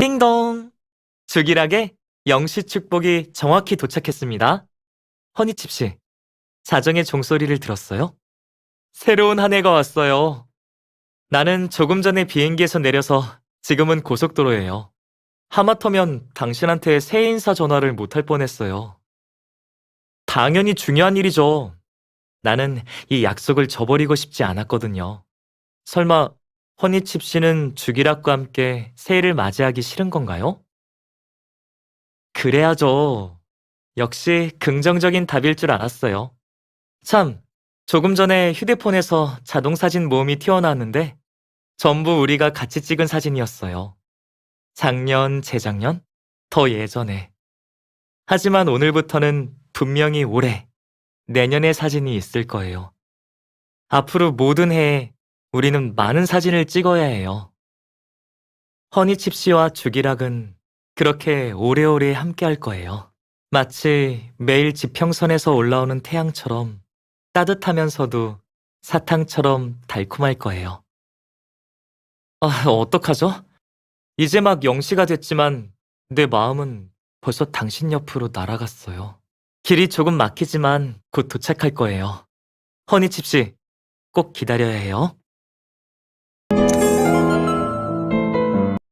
띵동! 주기락의 영시 축복이 정확히 도착했습니다. 허니칩 씨, 자정의 종소리를 들었어요? 새로운 한 해가 왔어요. 나는 조금 전에 비행기에서 내려서 지금은 고속도로예요. 하마터면 당신한테 새해 인사 전화를 못할 뻔했어요. 당연히 중요한 일이죠. 나는 이 약속을 저버리고 싶지 않았거든요. 설마 허니칩 씨는 주기락과 함께 새해를 맞이하기 싫은 건가요? 그래야죠. 역시 긍정적인 답일 줄 알았어요. 참, 조금 전에 휴대폰에서 자동 사진 모음이 튀어나왔는데 전부 우리가 같이 찍은 사진이었어요. 작년, 재작년, 더 예전에. 하지만 오늘부터는 분명히 올해, 내년의 사진이 있을 거예요. 앞으로 모든 해에 우리는 많은 사진을 찍어야 해요. 허니칩 씨와 주기락은 그렇게 오래오래 함께 할 거예요. 마치 매일 지평선에서 올라오는 태양처럼 따뜻하면서도 사탕처럼 달콤할 거예요. 아, 어떡하죠? 이제 막 0시가 됐지만 내 마음은 벌써 당신 옆으로 날아갔어요. 길이 조금 막히지만 곧 도착할 거예요. 허니칩 씨, 꼭 기다려야 해요.